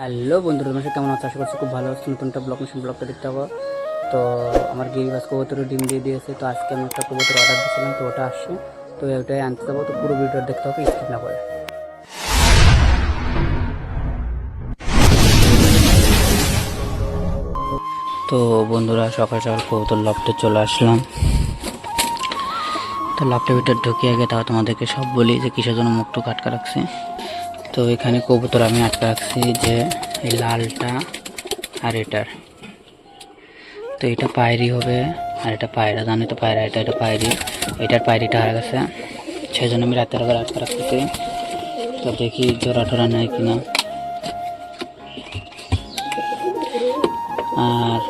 Hello বন্ধুরা, তোমার কেমন আছো? আশা করছি খুব ভালো আছো। নতুন একটা ব্লগ মেশিন ব্লগটা দেখতে পাবো তো আমার গিরিবাস কবুতরের ডিম দিয়ে দিয়েছে। তো আজকে আমি একটা কবুতর অর্ডার দিয়েছিলাম, তো ওটা আসছে। তো ওটাই আনতে যাব। তো পুরো ভিডিও দেখতে হবে স্কিপ না করে। তো বন্ধুরা, সকাল সকাল কবুতর লফটে চলে আসলাম। তো লফটের ভিতর ঢুকে আগে তাও তোমাদেরকে সব বলি যে কিসের জন্য মুখটুক কাটকা রাখছি। তো এখানে কবুতর আমি আটকা রাখছি যে এই লালটা আর এটার। তো এটা পায়রি হবে আর এটা পায়রা, জানি তো পায়রা, এটা এটা পায়রি। এটার পায়রিটা হারা গেছে। সেই জন্য আমি রাতের বেলা আটকা রাখতেছি। তো দেখি জোড়া টোরা নেয় কিনা। আর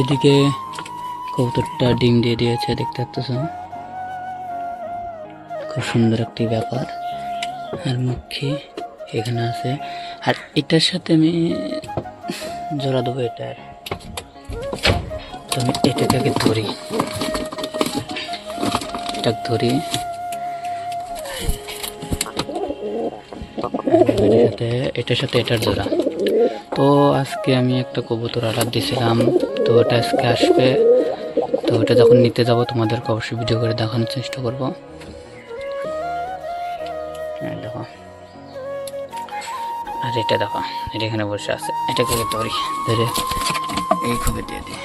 এদিকে কবুতরটা ডিম দিয়ে দিয়েছে, দেখতে পাচ্ছ খুব সুন্দর একটি ব্যাপার। আর মুখে এখানে আছে। আর এটার সাথে আমি জোড়া দেবো এটা তো আমি এটাকে ধরি। এটা ধরি। এটার সাথে এটার জোড়া। তো আজকে আমি একটা কবুতর অর্ডার দিয়েছিলাম তো ওটা আজকে আসবে। তো ওটা যখন নিতে যাব তোমাদেরকে অবশ্যই ভিডিও করে দেখানোর চেষ্টা করব। দেখো। আর এটা দেখো, এটা এখানে বসে আছে। এটাকে ধরি ধরে এই খবর দিয়ে দিই।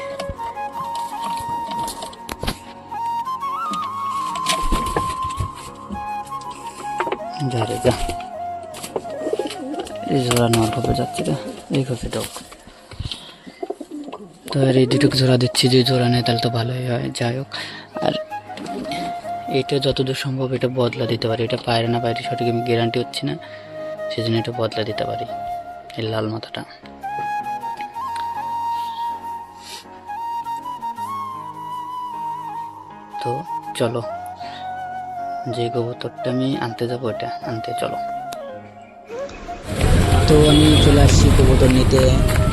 এই জোড়া খবর যাচ্ছে রে এই দাও তো আর এই দুটো জোড়া দিচ্ছি যদি জোড়া নেয় তাহলে তো ভালোই হয়। যাই হোক। এটা যতদূর সম্ভব এটা বদলা দিতে পারি। এটা পায়রে না পায়রে সঠিক আমি গ্যারান্টি হচ্ছি না। সেজন্য এটা বদলা দিতে পারি, এই লাল মাথাটা। তো চলো, যে কবুতরটা আমি আনতে যাব এটা আনতে চলো। তো আমি চলে আসছি কবুতর নিতে।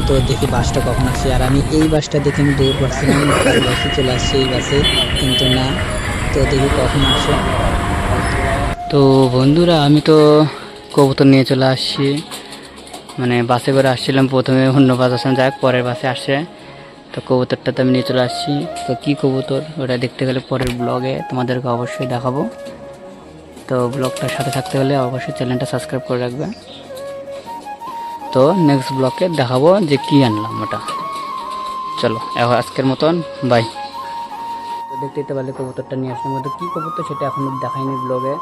তো দেখি বাসটা কখন আসছে। আর আমি এই বাসটা দেখে আমি দৌড় পাচ্ছিলাম বাসে চলে আসছি এই বাসে। কিন্তু না তো দেখি কখন আসে। তো বন্ধুরা, আমি তো কবুতর নিয়ে চলে আসছি। মানে বাসে করে আসছিলাম প্রথমে, অন্য বাস আসলাম যাক, পরের বাসে আসে। তো কবুতরটা তো আমি নিয়ে চলে আসছি। তো কী কবুতর, ওটা দেখতে গেলে পরের ব্লগে তোমাদেরকে অবশ্যই দেখাবো। তো ব্লগটার সাথে থাকতে হলে অবশ্যই চ্যানেলটা সাবস্ক্রাইব করে রাখবে। তো নেক্সট ব্লকে দেখাবো যে কি আনলাম ওটা। চলো আজকের মতন বাই দেখতে পারলে কবুতরটা নিয়ে আসলাম। কিন্তু কী কবুতর সেটা এখন দেখাইনি ব্লগে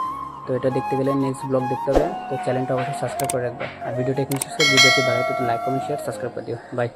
তো এটা দেখতে গেলে নেক্সট ব্লগ দেখতে হবে। তো চ্যানেলটা অবশ্যই সাবস্ক্রাইব করে রাখবে। আর ভিডিওটা এখানে শেষ করে ভিডিওটি ভালো তো লাইক কমেন্ট শেয়ার সাবস্ক্রাইব করে দিও। বাই